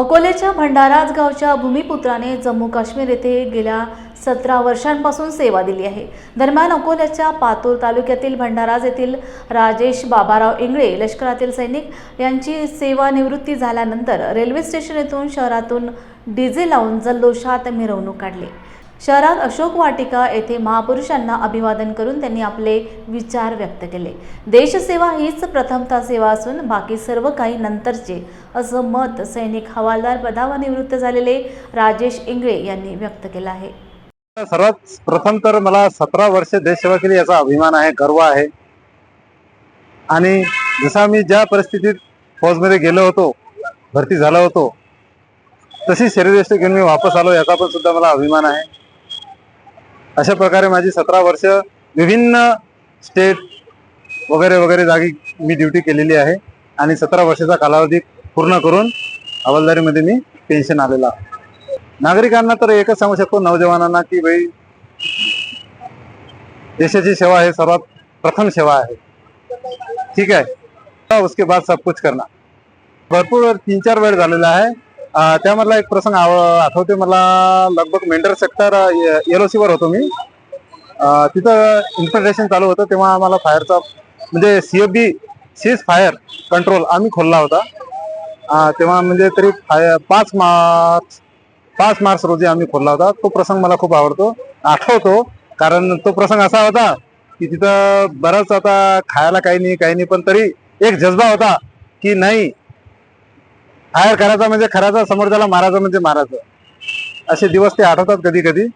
अकोल्याच्या भंडाराज गावच्या भूमिपुत्राने जम्मू काश्मीर येथे गेल्या सतरा वर्षांपासून सेवा दिली आहे. दरम्यान अकोल्याच्या पातूर तालुक्यातील भंडाराज येथील राजेश बाबाराव इंगळे लष्करातील सैनिक यांची सेवानिवृत्ती झाल्यानंतर रेल्वे स्टेशन येथून शहरातून डीजे लावून जल्लोषात मिरवणूक काढली. शहरात अशोक वाटिका येथे महापुरुषांना अभिवादन करून त्यांनी आपले विचार व्यक्त केले. देशसेवा हीच प्रथमता सेवा असून बाकी सर्व काही नंतरचे असं मत सैनिक हवालदार पदावर निवृत्त झालेले राजेश इंगळे यांनी व्यक्त केलं आहे. सर्वात प्रथम तर मला सतरा वर्ष देशसेवा केली याचा अभिमान आहे गर्व आहे. आणि जसा मी ज्या परिस्थितीत फौजमध्ये गेलो होतो भरती झालो होतो तशी शरीर घेऊन मी वापस आलो याचा पण सुद्धा मला अभिमान आहे. अशा प्रकारे माझी सतरा वर्ष विभिन्न स्टेट वगैरे वगैरे जागी मी ड्युटी केलेली आहे. आणि सतरा वर्षाचा कालावधी पूर्ण करून हवालदारीमध्ये मी पेन्शन आलेला आहे. नागरिकांना तर एकच सांगू शकतो नवजवानांना की भाई देशाची सेवा हे सर्वात प्रथम सेवा आहे. ठीक आहे. उसके बाद सब कुछ करना. भरपूर तीन चार वेळ झालेला आहे. त्यामधला एक प्रसंग आव- आठवते मला. लगभग मेंढर सेक्टर एल वर होतो मी. तिथं इन्फिल्ट्रेशन चालू होतं तेव्हा आम्हाला फायरचा म्हणजे सीएफबी सीज फायर कंट्रोल आम्ही खोलला होता. तेव्हा म्हणजे तरी फायर पाच मार्च पाच मार्च रोजी आम्ही खोलला होता. तो प्रसंग मला खूप आवडतो. आठवतो कारण तो प्रसंग असा होता की तिथं बराच आता खायला काही नाही काही नाही पण तरी एक जज्बा होता की नाही हायर करायचा म्हणजे खराचा समोरच्याला मारायचं म्हणजे मारायचं. असे दिवस ते आठवतात कधी कधी